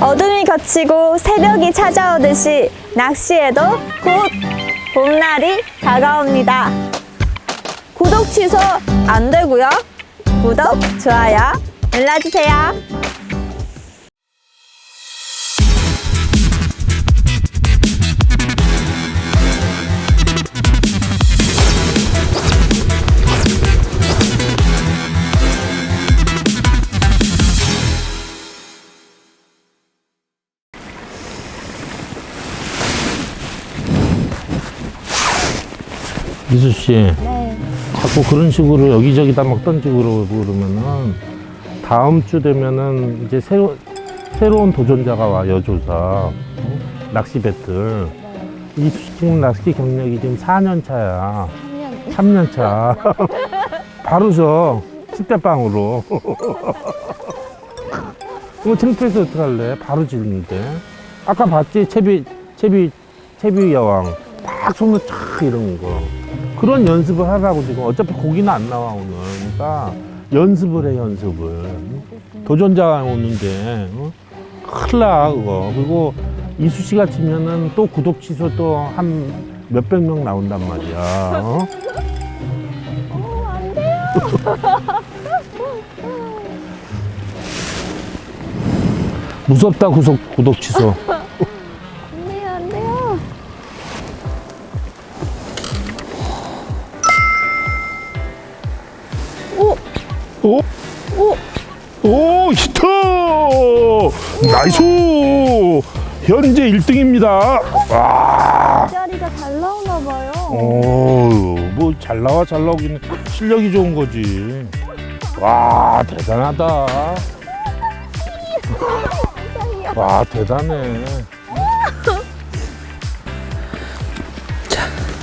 어둠이 겹치고 새벽이 찾아오듯이 낚시에도 곧 봄날이 다가옵니다. 구독 취소 안 되고요. 구독, 좋아요 눌러주세요. 미수 씨, 네. 자꾸 그런 식으로 여기저기다 막 던지고 그러고 그러면은 다음 주 되면은 이제 새로 새로운 도전자가 와 여조사 어? 낚시 배틀. 이 지금 낚시 경력이 지금 4년 차야. 3년 차. 바로 저 식대빵으로. 이거 창피해서 어떡할래? 바로 지는데. 아까 봤지? 채비, 채비, 채비 여왕. 딱 손을 착 이런 거. 그런 연습을 하라고 지금. 어차피 고기는 안 나와, 오늘. 그러니까 연습을 해, 연습을. 도전자가 오는데. 어? 큰일 나, 그거. 그리고 이수 씨가 치면은 또 구독 취소 또 한 몇백 명 나온단 말이야. 어? 어, 안 돼요. 무섭다, 구독, 구독 취소. 히트! 나이스! 현재 1등입니다. 와. 자리가 잘 나오나 봐요. 오, 뭐잘 나와 잘 나오긴 실력이 좋은 거지. 와, 대단하다. 와, 대단해.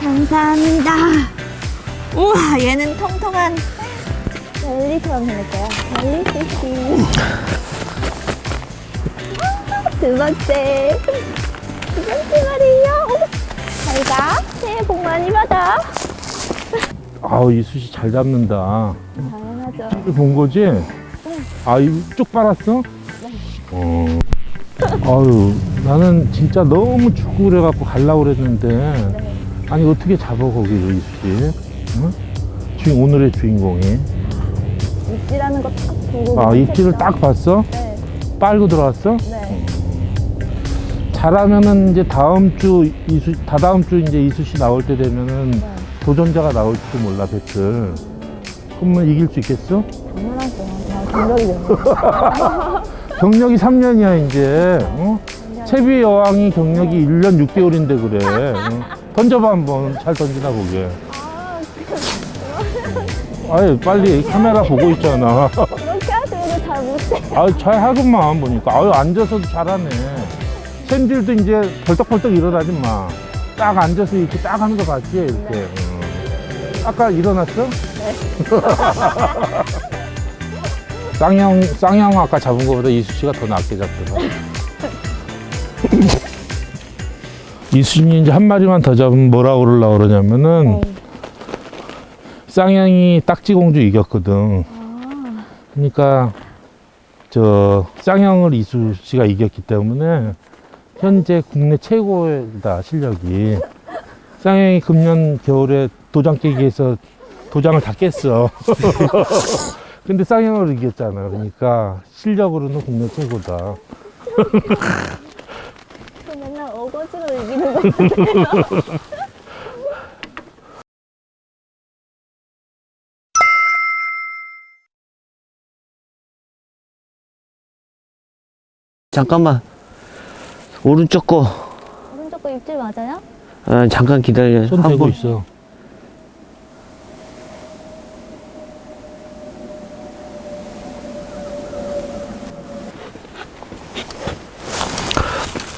감사합니다. 우와, 얘는 통통한 젤리처럼 생겼어요. 젤리피쉬. 두 번째. 두 번째 말이에요. 잘 가. 새해 복 많이 받아. 아우, 이수씨 잘 잡는다. 당연하죠. 본 거지? 아, 이쭉 빨았어? 어. 아유, 나는 진짜 너무 축구 그래갖고 갈라고 그랬는데, 아니, 어떻게 잡아, 거기를, 이수씨? 응? 주인, 오늘의 주인공이. 입질하는 거 딱 보고. 아, 입질을. 딱 봤어? 네. 빨고 들어왔어? 네. 잘하면은 이제 다음 주, 이수, 다다음 주 이제 이수씨 나올 때 되면은 네. 도전자가 나올지도 몰라, 배틀. 그러면 이길 수 있겠어? 당연하죠. 나 경력이 되는 경력이 3년이야 이제 어? 채비 여왕이 경력이 1년 6개월인데 그래 어? 던져봐 한번 잘 던지나 보게 아유 빨리 카메라 보고 있잖아 그렇게 하시면 잘 못해. 아유 잘 하구만 보니까 아유 앉아서도 잘하네 샌들도 이제 벌떡벌떡 일어나지 마딱 앉아서 이렇게 딱 하는 거 봤지 이렇게 어. 아까 일어났어? 네 쌍형 쌍형 아까 잡은 거보다 이수 씨가 더 낫게 잡더라 이수진이 이제 한 마리만 더 잡으면 뭐라 그러려고 네. 그러냐면은 쌍형이 딱지공주 이겼거든. 그러니까 저 쌍형을 이수 씨가 이겼기 때문에 현재 국내 최고다 실력이. 쌍형이 금년 겨울에 도장 깨기에서 도장을 다 깼어. 근데 쌍형을 이겼잖아. 그러니까 실력으로는 국내 최고다. 저 맨날 어거지로 이기는 거 같아요. 잠깐만. 오른쪽 거. 오른쪽 거 입질 맞아요? 아, 잠깐 기다려. 손 대고 한번. 있어.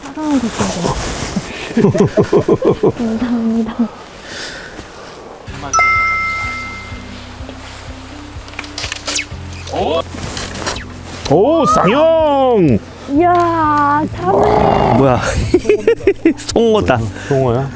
차가운 것도 감사합니다. 오 쌍형 이야, 사모님. 뭐야 송어다 송어야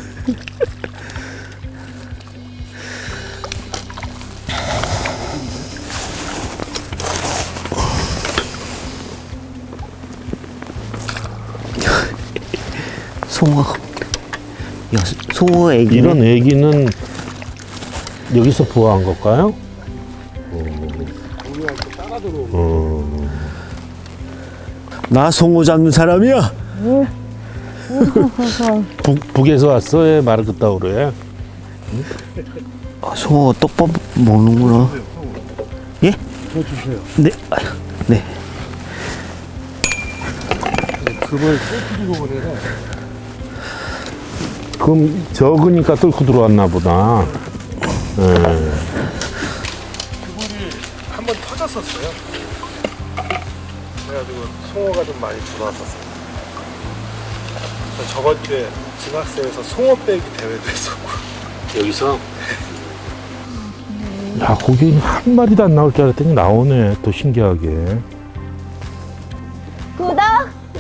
송어가. 야, 송어 애기. 이런 애기는 여기서 보호한 걸까요? 어. 나 송어 잡는 사람이야. 북, 북에서 왔어? 예, 마르크타우르에. 아, 송어 떡밥 먹는구나. 예? 저 주세요. 네. 아유, 네. 그럼 적으니까 뚫고 들어왔나 보다. 예. 한번 터졌었어요. 그래가지고 송어가 좀 많이 들어왔었어요. 저번 주에 증학생에서 송어 빼기 대회도 했었고. 여기서? 야, 거기 한 마리도 안 나올 줄 알았더니 나오네. 또 신기하게. 구독,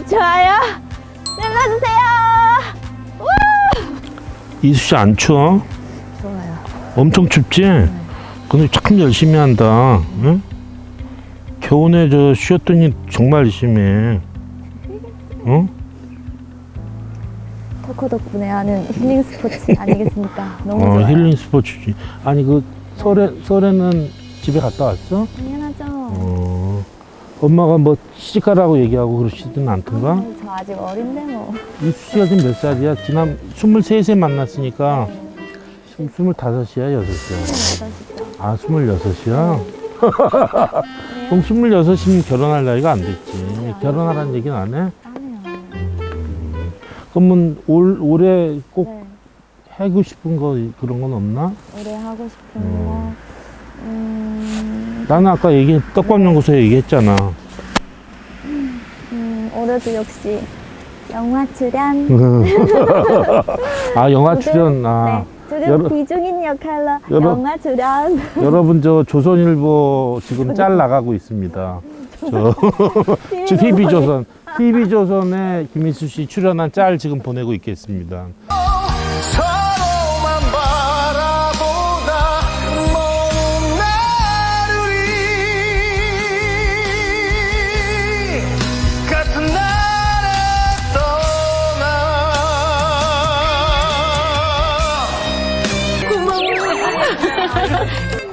좋아요 눌러주세요. 우! 이수 씨 안 추워? 좋아요. 엄청 춥지? 근데 참 열심히 한다. 응? 겨우내 저 쉬었더니 정말 열심히 해. 응? 터코 덕분에 하는 힐링 스포츠 아니겠습니까? 너무 어, 좋아요. 힐링 스포츠지. 아니, 그, 설에, 설에는 집에 갔다 왔어? 당연하죠. 어. 엄마가 뭐 시집가라고 얘기하고 그러시진 않던가? 아, 저 아직 어린데 뭐. 이수 씨가 지금 몇 살이야? 지난 23세 만났으니까 25이야, 6이야? 아, 26이야? 그럼 26이면 결혼할 나이가 안 됐지. 결혼하라는 얘기는 안 해? 아니요. 그러면 올, 올해 꼭 네. 하고 싶은 거 그런 건 없나? 올해 하고 싶은 거. 음, 나는 아까 얘기, 떡밥 연구소에 얘기했잖아. 음, 올해도 역시 영화 출연. 아, 영화 출연, 아. 여러- 비중인 역할로 여러- 영화 출연. 여러분, 저 조선일보 지금 짤 나가고 있습니다. 저, 저 TV조선, TV조선에 김희수 씨 출연한 짤 지금 보내고 있겠습니다.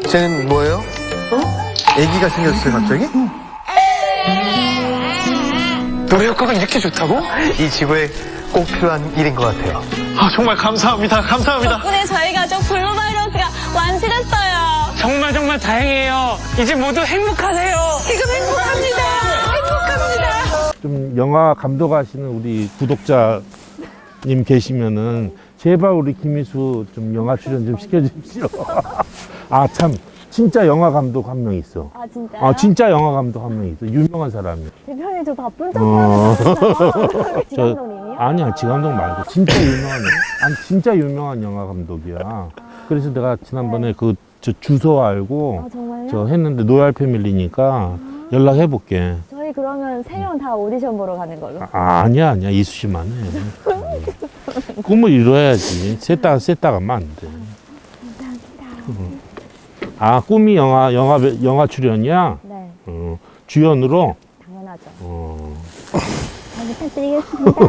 쟤는 뭐예요? 어? 애기가 생겼어요 갑자기? 노래 효과가 이렇게 좋다고? 이 지구에 꼭 필요한 일인 것 같아요. 아, 정말 감사합니다. 감사합니다. 덕분에 저희 가족 블루바이러스가 완치됐어요. 정말 정말 다행이에요. 이제 모두 행복하세요. 지금 행복합니다. 행복합니다. 좀 영화 감독하시는 우리 구독자님 계시면은 제발 우리 김희수 좀 영화 출연 좀 시켜주십시오. 아 참 진짜 영화 감독 한 명 있어. 아 진짜요? 아 진짜 영화 감독 한 명 있어. 유명한 사람이. 대표님 저 바쁜 어. 척하는 저 지감독님이요? 아니야 지감독 말고 진짜 유명한 아니 진짜 유명한 영화 감독이야. 그래서 내가 지난번에 그 저 주소 알고 아 정말요? 저 했는데 노얄 패밀리니까 연락해 볼게. 저희 그러면 세 명 다 오디션 보러 가는 걸로. 아, 아니야, 아니야. 이수 씨만 해. 꿈을 이뤄야지. 셋다, 셋다 가면 안 돼. 음. 아, 꿈이 영화, 영화, 영화 출연이야? 네, 어, 주연으로? 당연하죠. 어. 잘 부탁드리겠습니다.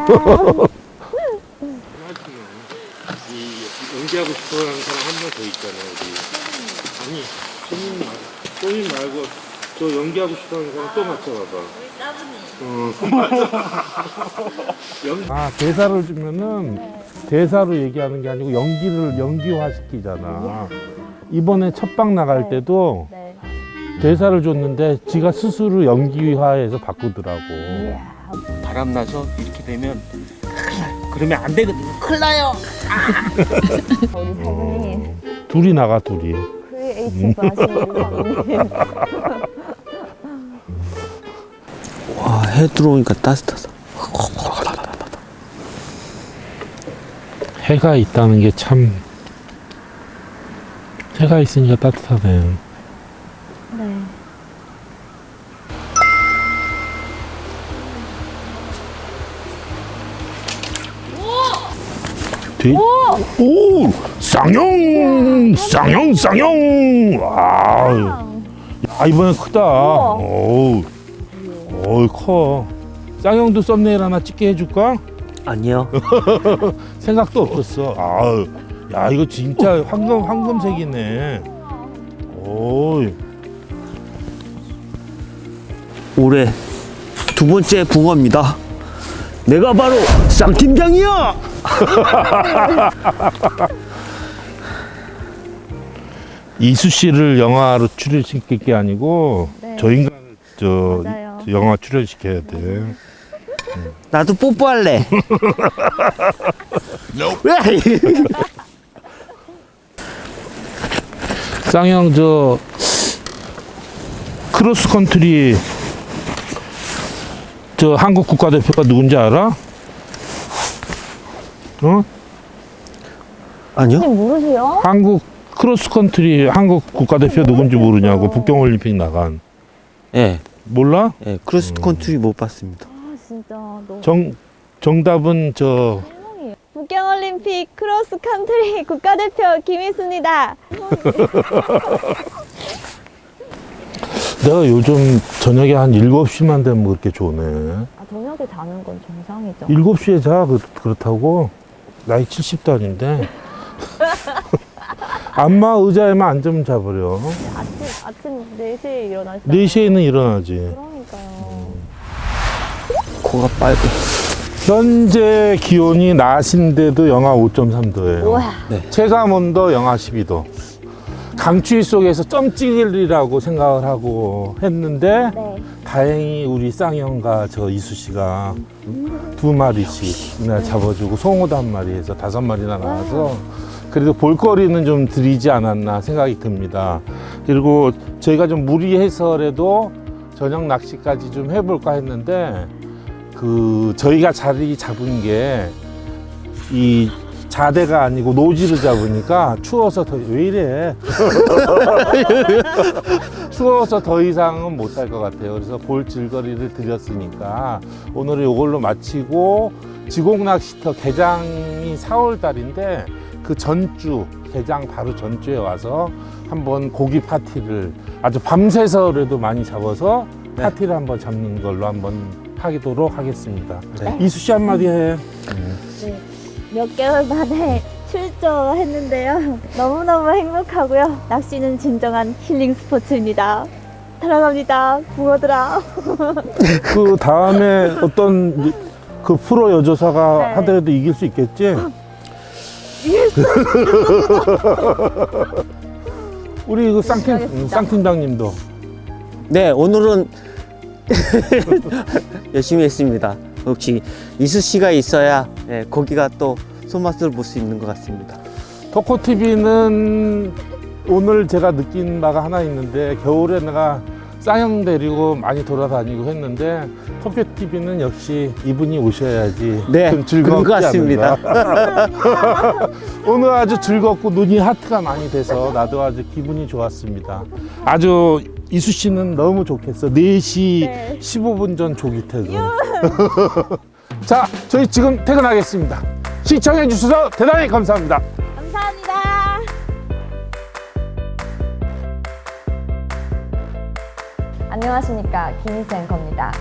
연기하고 싶어하는 사람 한 명 더 있잖아요, 우리. 아니, 손님 말고, 손님 말고, 저 연기하고 싶어하는 사람 또 맞춰봐봐. 어. 아, 대사를 주면은 대사로 얘기하는 게 아니고 연기를 연기화 시키잖아. 이번에 첫방 나갈 네. 때도 네. 대사를 줬는데 지가 스스로 연기화해서 바꾸더라고. 바람 나서 이렇게 되면 큰일 나요. 그러면 안 되거든요. 큰일 나요. 우리 사부님 둘이 나가, 둘이. 크리에이티브 하시는 우리 사부님. 와, 해 들어오니까 따뜻하다. 해가 있다는 게 참 해가 있으니까 따뜻하네. 네. 뒤? 오! 쌍용! 쌍용, 쌍용! 와, 야, 이번엔 크다. 우와. 어우, 어우, 커. 쌍용도 썸네일 하나 찍게 해줄까? 아니요. 생각도 없었어. 아우, 야 이거 진짜 황금 황금색이네. 오, 올해 두 번째 붕어입니다. 내가 바로 쌈 팀장이야. 이수 씨를 영화로 출연시킬 게 아니고 네. 저 인간을 저 맞아요. 영화 출연시켜야 돼. 나도 뽀뽀할래. 왜? 쌍형 저 크로스 컨트리 저 한국 국가대표가 누군지 알아? 어? 아니요. 선생님 모르세요? 한국 크로스 컨트리 한국 국가대표 누군지 모르냐고 북경 올림픽 나간 예, 몰라? 예, 크로스 컨트리 못 봤습니다. 아 진짜 너무 정 정답은 저 실망이에요. 북경올림픽 크로스 컨트리 국가대표 김희수입니다. 내가 요즘 저녁에 한 7시만 되면 그렇게 좋네. 아 저녁에 자는 건 정상이죠. 7시에 자 그- 그렇다고 나이 70도 아닌데 안마 의자에만 앉으면 자버려. 아침 아침 4시에 일어나시다. 4시에는 일어나지. 그러니까요. 코가 빨개. 현재 기온이 낮인데도 영하 5.3도예요. 우와. 체감 온도 영하 12도. 강추위 속에서 점찍이라고 생각을 하고 했는데 네. 다행히 우리 쌍형과 저 이수 씨가 두 마리씩이나 잡아주고 송어도 한 마리에서 다섯 마리나 나와서 그래도 볼거리는 좀 드리지 않았나 생각이 듭니다. 그리고 저희가 좀 무리해서라도 저녁 낚시까지 좀 해볼까 했는데 그 저희가 자리 잡은 게 이 자대가 아니고 노지를 잡으니까 추워서 더 왜 이래 추워서 더 이상은 못 할 것 같아요. 그래서 볼 즐거리를 드렸으니까 오늘은 이걸로 마치고 지곡 낚시터 개장이 4월 달인데 그 전주 개장 바로 전주에 와서 한번 고기 파티를 아주 밤새서라도 많이 잡아서 네. 파티를 한번 잡는 걸로 한번 하도록 하겠습니다. 네. 이수 씨 한마디 해. 몇 개월 만에 출조했는데요. 너무너무 행복하고요. 낚시는 진정한 힐링 스포츠입니다. 사랑합니다. 붕어들아. 그 다음에 어떤 그 프로 여조사가 네. 하더라도 이길 수 있겠지? 우리 그 쌍팀. 쌍팀장님도 네, 오늘은 열심히 했습니다. 역시 이수 씨가 있어야 예, 고기가 또 손맛을 볼 수 있는 것 같습니다. 토코 TV는 오늘 제가 느낀 바가 하나 있는데 겨울에 내가 쌍형 데리고 많이 돌아다니고 했는데 토코 TV는 역시 이분이 오셔야지 네, 좀 즐겁지 그런 것 같습니다. 오늘 아주 즐겁고 눈이 하트가 많이 돼서 나도 아주 기분이 좋았습니다. 아주 이수 씨는 너무 좋겠어. 4시 네. 15분 전 조기 퇴근. 자, 저희 지금 퇴근하겠습니다. 시청해 주셔서 대단히 감사합니다. 감사합니다. 안녕하십니까 김희수 앵커입니다.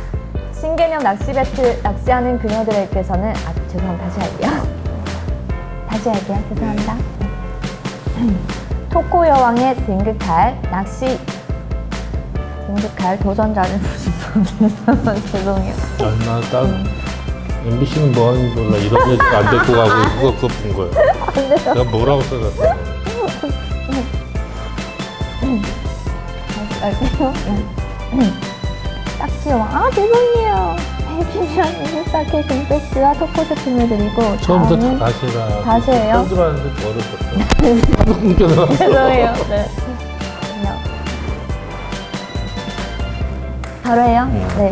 신개념 낚시 배틀 낚시하는 그녀들에게서는 아 죄송합니다 다시 할게요. 다시 할게요 죄송합니다. 토코 여왕의 등극할 낚시 등극할 도전자를. 죄송해요. 아, 나딱 MBC는 뭐 하는지 몰라. 이런 애들 안 데리고 가고 그거 그거 본 거야. 내가 뭐라고 써놨어? 다시. 낚시 여왕 아 죄송해요. 해피션 24K 금백스와 토코 제품을 드리고 처음부터 다 다음은 다시 해라. 다시 해요? 들어왔는데 어렵었어. 끊겨나갔어. 죄송해요. 네. 바로 해요? 네.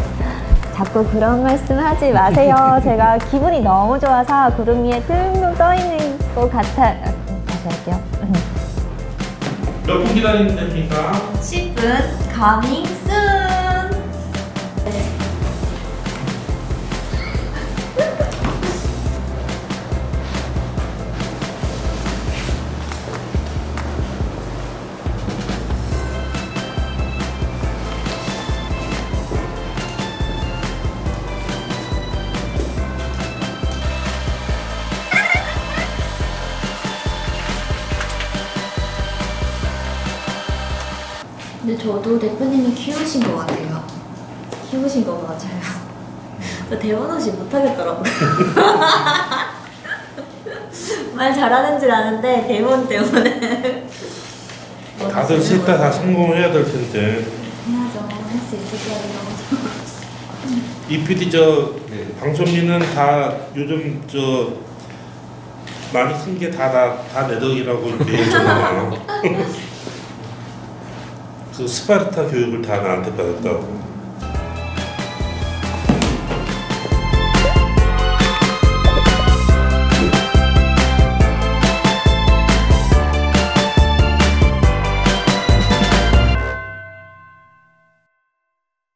자꾸 그런 말씀 하지 마세요. 제가 기분이 너무 좋아서 구름 위에 둥둥 떠 있는 것 같아. 아, 다시 할게요. 몇 분 기다리면 됩니까? 10분 coming soon. 저도 대표님이 키우신 것 같아요. 키우신 거 맞아요. 저 대본 없이 못하겠더라고요. 말 잘하는 줄 아는데 대본 때문에. 다들 셋 다 다 성공해야 될 텐데. 해야죠. 할 수 있을 너무 이 PD 저 방송리는 다 요즘 저 많이 큰게다 다 다 내 덕이라고 매일 전화와요. 그 스파르타 교육을 다 나한테 받았다고.